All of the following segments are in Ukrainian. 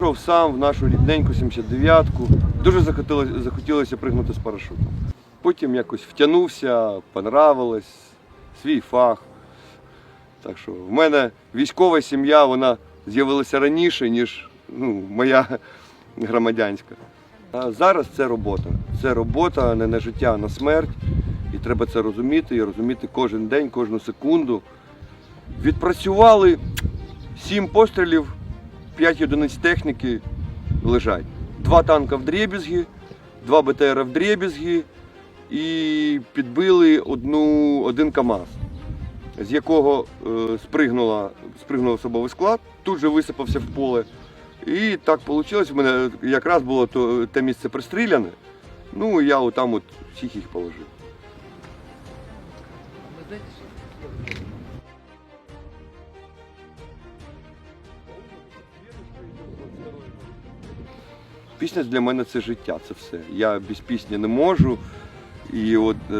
Пішов сам в нашу рідненьку 79-ку. Дуже захотілося, захотілося пригнути з парашутом. Потім якось втягнувся, понравилось, свій фах. Так що в мене військова сім'я, вона з'явилася раніше, ніж ну, моя громадянська. А зараз це робота. Це робота не на життя, а на смерть. І треба це розуміти і розуміти кожен день, кожну секунду. Відпрацювали сім пострілів, п'ять одиниць техніки лежать. Два танка в дребізги, два БТР в дребізги і підбили одну, один КАМАЗ, з якого е, спригнула, спригнув особовий склад, тут же висипався в поле. І так вийшло. У мене якраз було то, те місце пристріляне. Ну, я отам от всіх їх положив. Пісня для мене це життя, це все. Я без пісні не можу. І от е,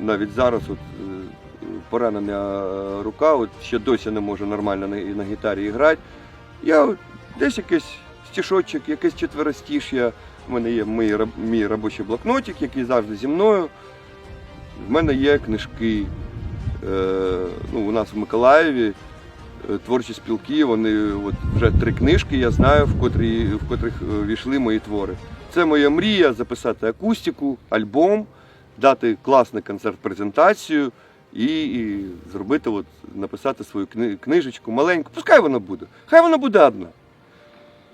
навіть зараз от, е, поранена рука, от ще досі не можу нормально на, на гітарі грати. Я от десь якийсь стішочок, якесь четверостіш'я. У мене є мій, мій робочий блокнотик, який завжди зі мною. В мене є книжки. Е, ну, у нас в Миколаєві е, творчі спілки, вони от вже три книжки, я знаю, в, котрі, в котрих е, війшли мої твори. Це моя мрія записати акустику, альбом, дати класний концерт-презентацію і, і зробити, от, написати свою кни- книжечку маленьку. Пускай вона буде. Хай вона буде одна.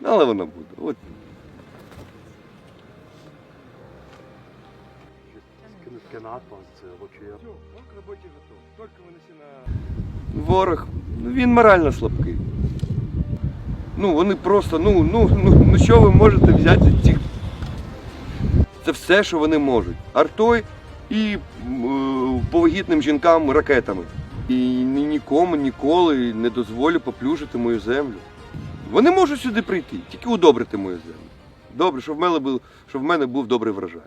Але вона буде. От. Ворог, ну він морально слабкий. Ну, вони просто, ну, ну, ну, ну що ви можете взяти цих. Це все, що вони можуть. Артой і е, повагітним жінкам ракетами. І ні- нікому ніколи не дозволю поплюжити мою землю. Вони можуть сюди прийти, тільки удобрити мою землю. Добре, щоб в мене був, щоб в мене був добрий врожай.